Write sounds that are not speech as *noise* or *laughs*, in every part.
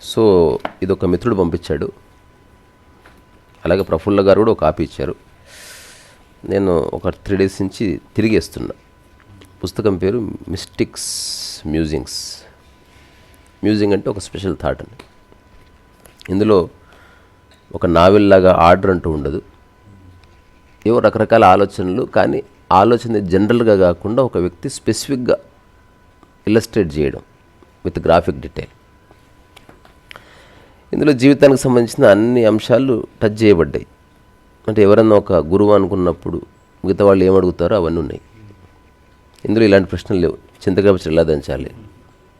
So ఇది ఒక మిత్రుడు పంపించాడు. అలాగే ప్రఫుల్ల గారు కూడా ఒక కాపీ ఇచ్చారు. నేను ఒక త్రీ డేస్ నుంచి తిరిగేస్తున్నా. పుస్తకం పేరు మిస్టిక్స్ మ్యూజింగ్స్ మ్యూజింగ్ అంటే ఒక స్పెషల్ థాట్ అండి. ఇందులో ఒక నావెల్ లాగా ఆర్డర్ అంటూ ఉండదు. ఏవో రకరకాల ఆలోచనలు కానీ ఆలోచన జనరల్గా కాకుండా ఒక వ్యక్తి స్పెసిఫిక్గా ఇల్లస్ట్రేట్ చేయడం విత్ గ్రాఫిక్ డీటెయిల్. ఇందులో జీవితానికి సంబంధించిన అన్ని అంశాలు టచ్ చేయబడ్డాయి. అంటే ఎవరన్నా ఒక గురువు అనుకున్నప్పుడు మిగతా వాళ్ళు ఏమడుగుతారో అవన్నీ ఉన్నాయి. ఇందులో ఇలాంటి ప్రశ్నలు లేవు. చింతకాపచ్చి ఎలా దంచాలి?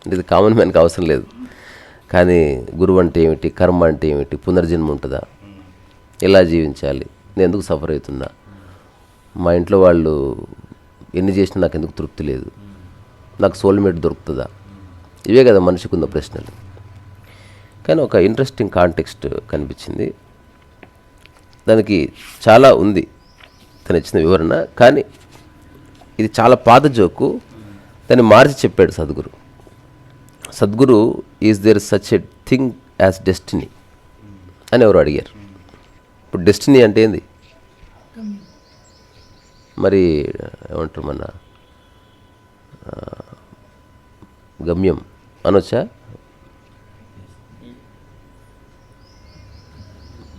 అంటే ఇది కామన్ మ్యాన్కి అవసరం లేదు. కానీ గురువు అంటే ఏమిటి? కర్మ అంటే ఏమిటి? పునర్జన్మ ఉంటుందా? ఎలా జీవించాలి? నేను ఎందుకు సఫర్ అవుతున్నా? మా ఇంట్లో వాళ్ళు ఎన్ని చేసినా నాకు ఎందుకు తృప్తి లేదు. నాకు సోల్మేట్ దొరుకుతుందా? ఇవే కదా మనిషికి ఉన్న ప్రశ్నలు. కానీ ఒక ఇంట్రెస్టింగ్ కాంటెక్స్ట్ కనిపించింది. దానికి చాలా ఉంది తను ఇచ్చిన వివరణ. కానీ ఇది చాలా పాత జోకు దాన్ని మార్చి చెప్పాడు Sadhguru. Sadhguru is there such a thing as destiny అని ఎవరు అడిగారు. ఇప్పుడు డెస్టినీ అంటే ఏంది? మరి ఏమంటారు మన గమ్యం అనొచ్చా?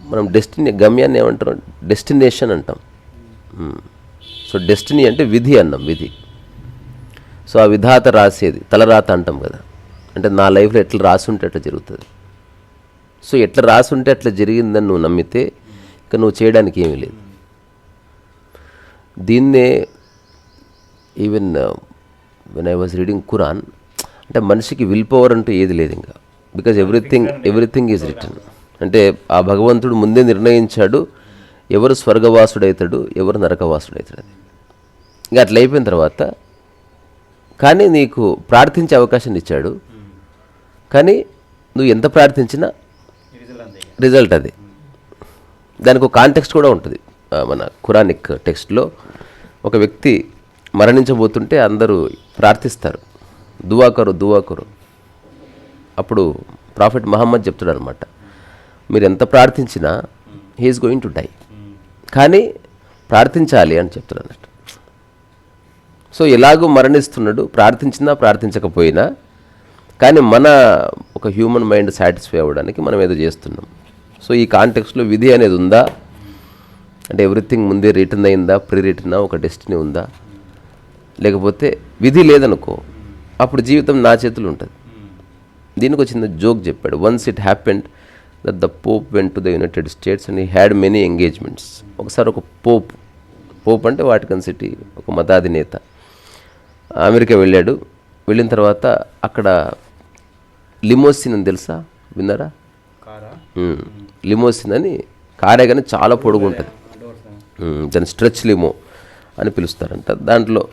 మనం డెస్టినీ గమ్యాన్ని ఏమంటాం డెస్టినేషన్ అంటాం. సో డెస్టినీ అంటే విధి అన్నాం విధి. సో ఆ విధాత రాసేది తలరాత అంటాం కదా. అంటే నా లైఫ్లో ఎట్లా రాసుంటే అట్లా జరుగుతుంది. సో ఎట్లా రాసుంటే అట్లా జరిగిందని నువ్వు నమ్మితే ఇక నువ్వు చేయడానికి ఏమీ లేదు. దీన్నే even when I was reading Quran అంటే మనిషికి విల్ పవర్ అంటూ ఏది లేదు ఇంకా. Because everything everything is written అంటే ఆ భగవంతుడు ముందే నిర్ణయించాడు ఎవరు స్వర్గవాసుడవుతాడు ఎవరు నరకవాసుడవుతాడు అది. ఇంకా అట్లా అయిపోయిన తర్వాత కానీ నీకు ప్రార్థించే అవకాశాన్ని ఇచ్చాడు. కానీ నువ్వు ఎంత ప్రార్థించినా రిజల్ట్ అది. దానికి ఒక కాంటెక్స్ట్ కూడా ఉంటుంది. మన ఖురానిక్ టెక్స్ట్లో ఒక వ్యక్తి మరణించబోతుంటే అందరూ ప్రార్థిస్తారు. దువాకరు దువాకరు. అప్పుడు ప్రాఫిట్ మహమ్మద్ చెప్తాడు అనమాట మీరు ఎంత ప్రార్థించినా he is going to die కానీ ప్రార్థించాలి అని చెప్తాడు అన్నట్టు సో ఎలాగో మరణిస్తున్నాడు ప్రార్థించినా ప్రార్థించకపోయినా కానీ మన ఒక హ్యూమన్ మైండ్ సాటిస్ఫై అవ్వడానికి మనం ఏదో చేస్తున్నాం. సో ఈ కాంటెక్స్లో విధి అనేది ఉందా? అంటే ఎవ్రీథింగ్ ముందే రిటర్న్ అయిందా? ప్రీ రిటర్న్ ఒక డెస్టినీ ఉందా? లేకపోతే విధి లేదనుకో అప్పుడు జీవితం నా చేతులు ఉంటుంది. దీనికి ఒక చిన్న జోక్ చెప్పాడు. Once it happened that the pope went to the United States and he had many engagements ఒకసారి ఒక పోప్ పోప్ అంటే వాటికన్ సిటీ ఒక మతాధినేత అమెరికా వెళ్ళాడు. వెళ్ళిన తర్వాత అక్కడ లిమోసిన్ అని తెలుసా? విన్నారా? లిమోసిన్ అని కారే కానీ చాలా పొడుగు ఉంటుంది మ్మ్. దాన్ని స్ట్రెచ్ లిమో అని పిలుస్తారంట. దాంట్లో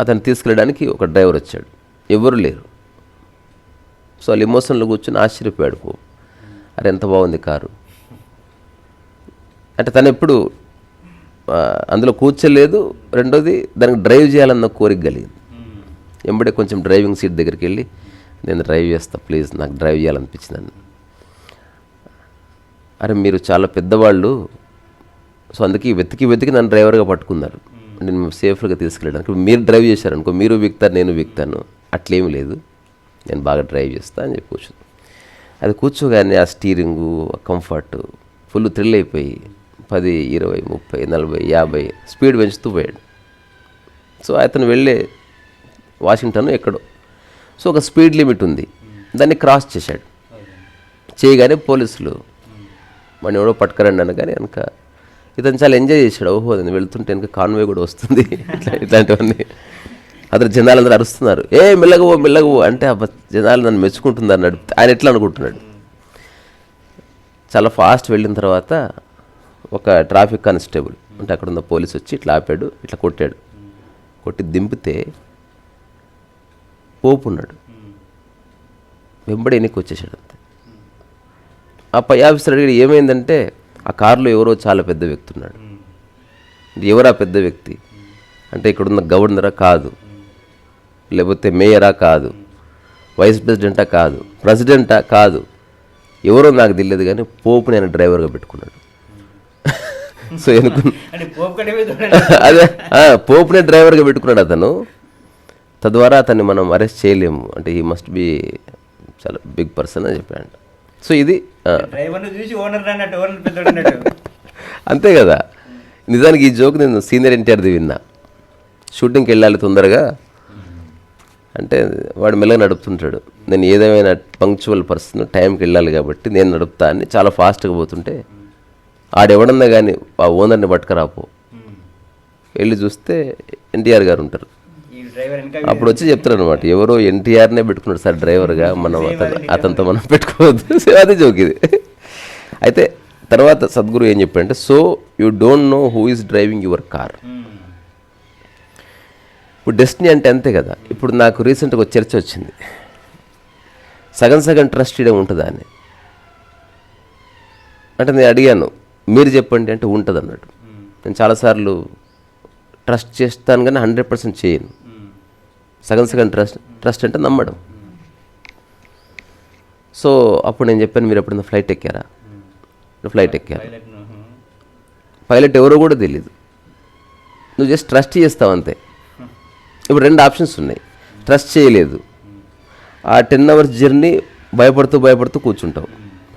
అతను తీసుకెళ్ళడానికి ఒక డ్రైవర్ వచ్చాడు. ఎవరు లేరు. సో ఆ లిమోసన్లో కూర్చొని ఆశ్చర్యపోయాడు పో. అరే ఎంత బాగుంది కారు. అంటే తను ఎప్పుడు అందులో కూర్చోలేదు. రెండోది దానికి డ్రైవ్ చేయాలన్న కోరిక కలిగింది. ఎంబడే కొంచెం డ్రైవింగ్ సీట్ దగ్గరికి వెళ్ళి నేను డ్రైవ్ చేస్తా ప్లీజ్ నాకు డ్రైవ్ చేయాలనిపించింది అరే మీరు చాలా పెద్దవాళ్ళు. సో అందుకే వెతికి వెతికి నన్ను డ్రైవర్గా పట్టుకున్నారు. నేను సేఫ్గా తీసుకెళ్ళడానికి. ఇప్పుడు మీరు డ్రైవ్ చేశారనుకో మీరు విక్తారు నేను విక్తాను. అట్లేమీ లేదు. నేను బాగా డ్రైవ్ చేస్తా అని చెప్పి కూర్చుంది అది కూర్చోగానే ఆ స్టీరింగు కంఫర్ట్ ఫుల్ థ్రిల్ అయిపోయి పది ఇరవై ముప్పై నలభై యాభై స్పీడ్ పెంచుతూ పోయాడు. సో అతను వెళ్ళే వాషింగ్టన్ ఎక్కడో. సో ఒక స్పీడ్ లిమిట్ ఉంది. దాన్ని క్రాస్ చేశాడు. చేయగానే పోలీసులు మన ఎవడో పట్టుకరండి అనగానే వెనక ఇతను చాలా ఎంజాయ్ చేశాడు. ఓహో నేను వెళ్తుంటే వెనక కాన్వే కూడా వస్తుంది. *laughs* ఇట్లా ఇట్లాంటివన్నీ. అతను జనాలందరూ అరుస్తున్నారు. ఏ మెల్లగవో మెల్లగవో అంటే జనాలు నన్ను మెచ్చుకుంటున్నారు అన్నాడు ఆయన ఎట్లా అనుకుంటున్నాడు? చాలా ఫాస్ట్ వెళ్ళిన తర్వాత ఒక ట్రాఫిక్ కానిస్టేబుల్ అంటే అక్కడ ఉన్న పోలీస్ వచ్చి ఇట్లా ఆపాడు ఇట్లా కొట్టాడు. కొట్టి దింపితే పోపు ఉన్నాడు వెంబడి ఎన్నికి వచ్చేసాడు ఆ పై ఆఫీసర్ అడిగాడు ఏమైందంటే ఆ కారులో ఎవరో చాలా పెద్ద వ్యక్తి ఉన్నాడు. ఎవరా పెద్ద వ్యక్తి? అంటే ఇక్కడున్న గవర్నరా కాదు. లేకపోతే మేయరా కాదు. వైస్ ప్రెసిడెంటా కాదు. ప్రెసిడెంటా కాదు. ఎవరో నాకు తెలియదు కానీ పోపు నేను డ్రైవర్గా పెట్టుకున్నాడు. సో. *laughs* *laughs* అదే పోపునే డ్రైవర్గా పెట్టుకున్నాడు అతను. తద్వారా అతన్ని మనం అరెస్ట్ చేయలేము. అంటే ఈ మస్ట్ బి చాలా బిగ్ పర్సన్ అని చెప్పాడు సో ఇది *laughs* అంతే కదా. నిజానికి ఈ జోక్ నేను సీనియర్ ఎన్టీఆర్ది విన్నా. షూటింగ్కి వెళ్ళాలి తొందరగా. అంటే వాడు మెల్లగా నడుపుతుంటాడు. నేను ఏదేమైనా పంక్చువల్ పర్సన్ టైంకి వెళ్ళాలి కాబట్టి నేను నడుపుతా అని చాలా ఫాస్ట్గా పోతుంటే ఆడెవడన్నా కానీ ఆ ఓనర్ని పట్టుకరాపో. వెళ్ళి చూస్తే ఎన్టీఆర్ గారు ఉంటారు. అప్పుడు వచ్చి చెప్తారు అనమాట ఎవరో ఎన్టీఆర్నే పెట్టుకున్నాడు సార్ డ్రైవర్గా. *laughs* మనం అతను అతనితో మనం పెట్టుకోవద్దు. *laughs* అది జోక్ ఇది. అయితే తర్వాత సద్గురు ఏం చెప్పాడంటే so you don't know who is driving your car. ఇప్పుడు డెస్టినీ అంటే అంతే కదా. ఇప్పుడు నాకు రీసెంట్గా ఒక చర్చ వచ్చింది. సగం సగం ట్రస్ట్ ఇడే ఉంటుందా అని. అంటే నేను అడిగాను మీరు చెప్పండి అంటే ఉంటుంది అన్నాడు నేను చాలాసార్లు ట్రస్ట్ చేస్తాను కానీ హండ్రెడ్ పర్సెంట్ చేయను. సగం సగం ట్రస్ట్ ట్రస్ట్ అంటే నమ్మడం. సో అప్పుడు నేను చెప్పాను మీరు ఎప్పుడైనా ఫ్లైట్ ఎక్కారా? ఫ్లైట్ ఎక్కారు? పైలట్ ఎవరో కూడా తెలియదు నువ్వు జస్ట్ ట్రస్ట్ చేస్తావు అంతే. ఇప్పుడు రెండు ఆప్షన్స్ ఉన్నాయి. ట్రస్ట్ చేయలేదు. ఆ టెన్ అవర్స్ జర్నీ భయపడుతూ భయపడుతూ కూర్చుంటావు.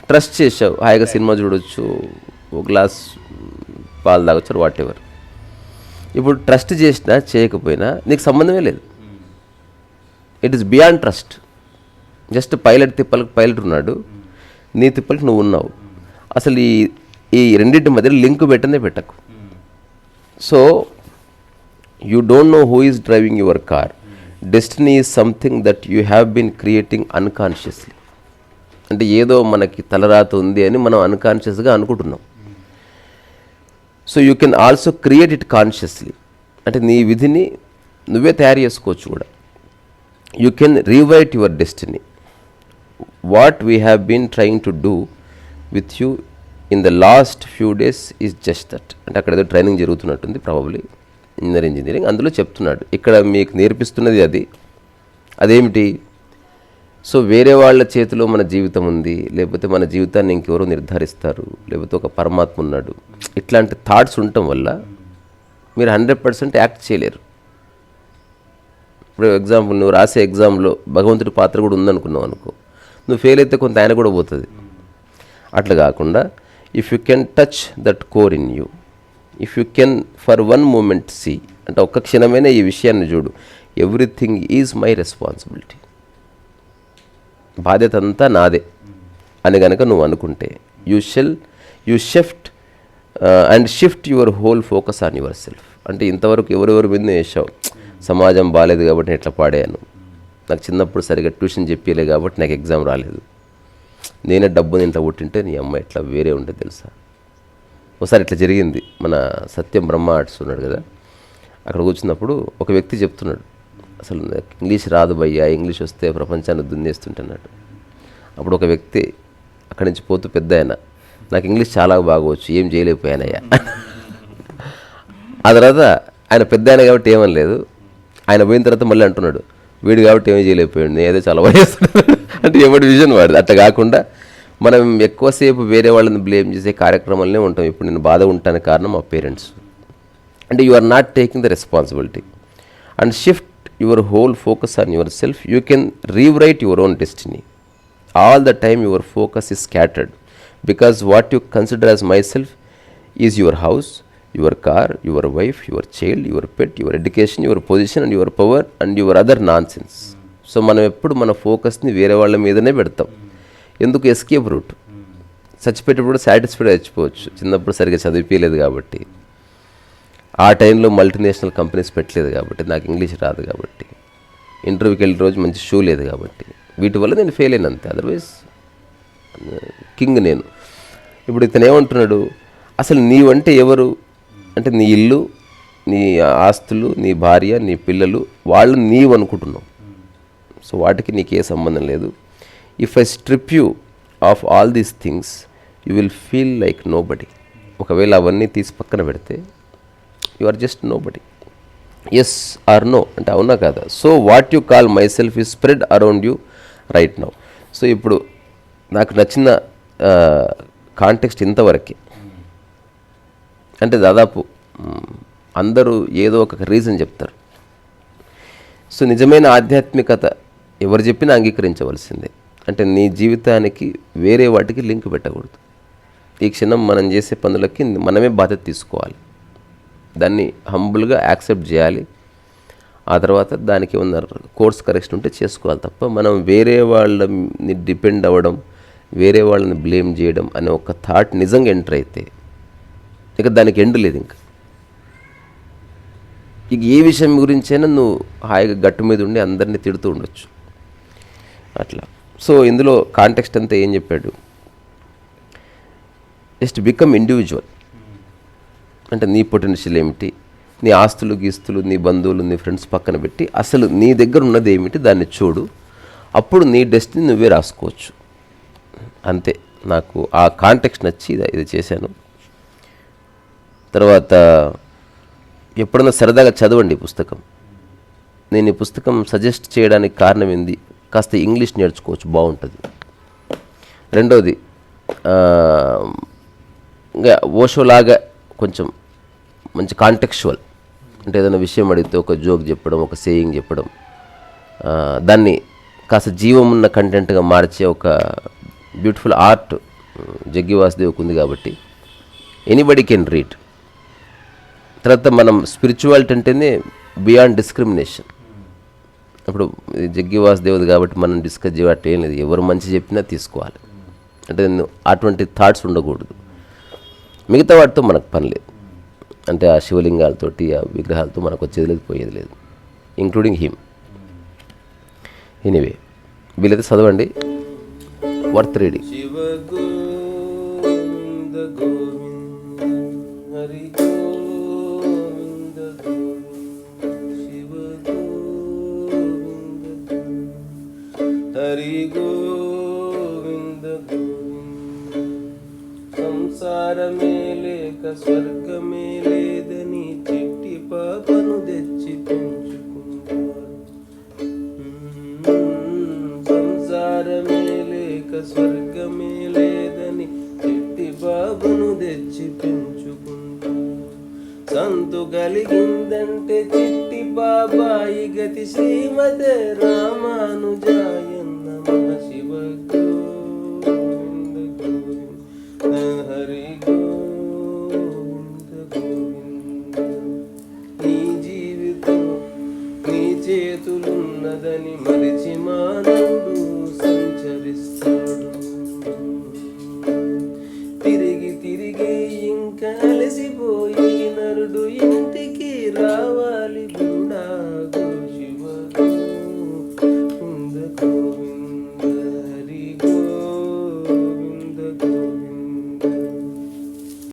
ట్రస్ట్ చేసావు హాయిగా సినిమా చూడొచ్చు ఒక గ్లాస్ పాలు తాగొచ్చు వాట్ ఎవర్. ఇప్పుడు ట్రస్ట్ చేసినా చేయకపోయినా నీకు సంబంధమే లేదు. It is beyond trust just pilot తిప్పలకు pilot ఉన్నాడు. నీ తిప్పలకు నువ్వు ఉన్నావు. అసలు ఈ ఈ రెండింటి మధ్య లింక్ పెట్టనే పెట్టకు. So you don't know who is driving your car destiny is something that you have been creating unconsciously అంటే ఏదో మనకి తలరాత ఉంది అని మనం అన్కాన్షియస్గా అనుకుంటున్నాం. So you can also create it consciously అంటే నీ విధిని నువ్వే తయారు చేసుకోవచ్చు కూడా. You can rewrite your destiny what we have been trying to do with you in the last few days is just that అంటే అక్కడ ఏదో ట్రైనింగ్ జరుగుతున్నట్టుంది ప్రాబబ్లీ ఇంజనీర్ ఇంజనీరింగ్ అందులో చెప్తున్నాడు ఇక్కడ మీకు నేర్పిస్తున్నది అది. అదేమిటి? సో వేరే వాళ్ళ చేతిలో మన జీవితం ఉంది లేకపోతే మన జీవితాన్ని ఇంకెవరో నిర్ధారిస్తారు లేకపోతే ఒక పరమాత్మ ఉన్నాడు. ఇట్లాంటి థాట్స్ ఉండటం వల్ల మీరు హండ్రెడ్ పర్సెంట్ యాక్ట్ చేయలేరు. ఇప్పుడు ఎగ్జాంపుల్ నువ్వు రాసే ఎగ్జామ్లో భగవంతుడి పాత్ర కూడా ఉందనుకున్నావు అనుకో. నువ్వు ఫెయిల్ అయితే కొంత ఆయన కూడా పోతుంది. అట్లా కాకుండా if you can touch that core in you if you can for one moment see అంటే ఒక్క క్షణమైనా ఈ విషయాన్ని చూడు. ఎవ్రీథింగ్ ఈజ్ మై రెస్పాన్సిబిలిటీ బాధ్యత అంతా నాదే. అని కనుక నువ్వు అనుకుంటే you shall you shift and shift your whole focus on your self అంటే ఇంతవరకు ఎవరెవరి మీద వేసావు సమాజం బాగాలేదు కాబట్టి నేను ఇట్లా పాడాను. నాకు చిన్నప్పుడు సరిగ్గా ట్యూషన్ చెప్పలే కాబట్టి నాకు ఎగ్జామ్ రాలేదు. నేనే డబ్బుని ఇంట్లో పుట్టింటే నీ అమ్మ ఇట్లా వేరే ఉంటుంది తెలుసా? ఒకసారి ఇట్లా జరిగింది. మన సత్యం బ్రహ్మ ఆర్ట్స్ ఉన్నాడు కదా అక్కడ కూర్చున్నప్పుడు ఒక వ్యక్తి చెప్తున్నాడు అసలు ఇంగ్లీష్ రాదు భయ్యా ఇంగ్లీష్ వస్తే ప్రపంచాన్ని దున్నేస్తుంటున్నాడు అప్పుడు ఒక వ్యక్తి అక్కడి నుంచి పోతూ పెద్ద ఆయన నాకు ఇంగ్లీష్ చాలా బాగోవచ్చు ఏం చేయలేకపోయానయ్యా. ఆ తర్వాత ఆయన పెద్ద ఆయన కాబట్టి ఏమనలేదు. ఆయన పోయిన తర్వాత మళ్ళీ అంటున్నాడు వీడు కాబట్టి ఏమీ చేయలేకపోయాడు నేను ఏదో చాలా బాగా చేస్తున్నాడు *laughs* అంటే ఎవరి విజన్ వాడు అట్లా కాకుండా మనం ఎక్కువసేపు వేరే వాళ్ళని బ్లేమ్ చేసే కార్యక్రమాలనే ఉంటాం. ఇప్పుడు నేను బాధ ఉంటానికి కారణం మా పేరెంట్స్. అంటే you are not taking the responsibility and shift your whole focus on your self you can rewrite your own destiny all the time your focus is scattered because what you consider as my self is your house house your car your wife your child your pet your education your position and your power and your other nonsense so మనం ఎప్పుడు మన ఫోకస్ని వేరే వాళ్ళ మీదనే పెడతాం. ఎందుకు escape route? చచ్చిపెట్టేప్పుడు సాటిస్ఫైడ్ చచ్చిపోవచ్చు చిన్నప్పుడు సరిగ్గా చదివిపోయలేదు కాబట్టి. ఆ టైంలో మల్టీనేషనల్ కంపెనీస్ పెట్టలేదు కాబట్టి. నాకు ఇంగ్లీష్ రాదు కాబట్టి. ఇంటర్వ్యూకి వెళ్ళిన రోజు మంచి షూ లేదు కాబట్టి. వీటి వల్ల నేను ఫెయిల్ అయిన అంతే. అదర్వైజ్ కింగ్ నేను. ఇప్పుడు ఇతను ఏమంటున్నాడు? అసలు నీవంటే ఎవరు? అంటే నీ ఇల్లు నీ ఆస్తులు నీ భార్య నీ పిల్లలు వాళ్ళు నీవు అనుకుంటున్నావు. సో వాటికి నీకు ఏ సంబంధం లేదు. If I strip you off all these things you will feel like nobody ఒకవేళ అవన్నీ తీసి పక్కన పెడితే you are just nobody yes or no అంటే అవునా కాదా? So what you call my self is spread around you right now so ఇప్పుడు నాకు నచ్చిన కాంటెక్స్ట్ ఇంతవరకే. అంటే దాదాపు అందరూ ఏదో ఒక రీజన్ చెప్తారు. సో నిజమైన ఆధ్యాత్మికత ఎవరు చెప్పినా అంగీకరించవలసిందే. అంటే నీ జీవితానికి వేరే వాటికి లింక్ పెట్టకూడదు. ఈ క్షణం మనం చేసే పనులకి మనమే బాధ్యత తీసుకోవాలి. దాన్ని హంబుల్గా యాక్సెప్ట్ చేయాలి. ఆ తర్వాత దానికి ఉన్న కోర్స్ కరెక్షన్ ఉంటే చేసుకోవాలి తప్ప మనం వేరే వాళ్ళని డిపెండ్ అవ్వడం వేరే వాళ్ళని బ్లేమ్ చేయడం అనే ఒక థాట్ నిజంగా ఎంటర్ అయితే ఇక దానికి ఎండ్ లేదు ఇంకా. ఇక ఏ విషయం గురించైనా నువ్వు హాయిగా గట్టు మీద ఉండి అందరినీ తిడుతూ ఉండొచ్చు. అట్లా. సో ఇందులో కాంటెక్స్ట్ అంతా ఏం చెప్పాడు? జస్ట్ బికమ్ ఇండివిజువల్ అంటే నీ పొటెన్షియల్ ఏమిటి? నీ ఆస్తులు గీస్తులు నీ బంధువులు నీ ఫ్రెండ్స్ పక్కన పెట్టి అసలు నీ దగ్గర ఉన్నది ఏమిటి? దాన్ని చూడు. అప్పుడు నీ డెస్టినీ నువ్వే రాసుకోవచ్చు. అంతే. నాకు ఆ కాంటెక్స్ట్ నచ్చి ఇది చేశాను. తర్వాత ఎప్పుడన్నా సరదాగా చదవండి ఈ పుస్తకం. నేను ఈ పుస్తకం సజెస్ట్ చేయడానికి కారణం ఏంది? కాస్త ఇంగ్లీష్ నేర్చుకోవచ్చు బాగుంటుంది. రెండోది ఇంకా ఓషోలాగా కొంచెం మంచి కాంటెక్చువల్ అంటే ఏదైనా విషయం అడిగితే ఒక జోక్ చెప్పడం ఒక సేయింగ్ చెప్పడం దాన్ని కాస్త జీవం ఉన్న కంటెంట్గా మార్చే ఒక బ్యూటిఫుల్ ఆర్ట్ జగ్గి వాసుదేవ్కి ఉంది కాబట్టి ఎనీబడి కెన్ రీడ్ తర్వాత మనం స్పిరిచువాలిటీ అంటేనే బియాండ్ డిస్క్రిమినేషన్ ఇప్పుడు జగ్గివాస్ జగ్గి వాసుదేవుది కాబట్టి మనం డిస్కస్ చేయటం ఏం లేదు. ఎవరు మంచి చెప్పినా తీసుకోవాలి. అంటే అటువంటి థాట్స్ ఉండకూడదు. మిగతా వాటితో మనకు పని లేదు. అంటే ఆ శివలింగాలతోటి ఆ విగ్రహాలతో మనకు వచ్చేది లేదు పోయేది లేదు. ఇంక్లూడింగ్ హిమ్ ఎనీవే వీలైతే చదవండి. వర్త్ రీడింగ్ సంసారమే లేక స్వర్గమే లేదని చిట్టి బాబును తెచ్చి పెంచుకుంటా సంతు కలిగిందంటే చిట్టి బాబాయి గతి శ్రీమతే రామానుజాయన్న శివ గోవింద గోవింద హరి గోవింద గోవింద. నీ జీవితం నీ చేతులున్నదని మరిచి మానందు సంచరిస్తాడు తిరిగి తిరిగి ఇంకా అలసిపోయి నరుడు ఇంటికి రావు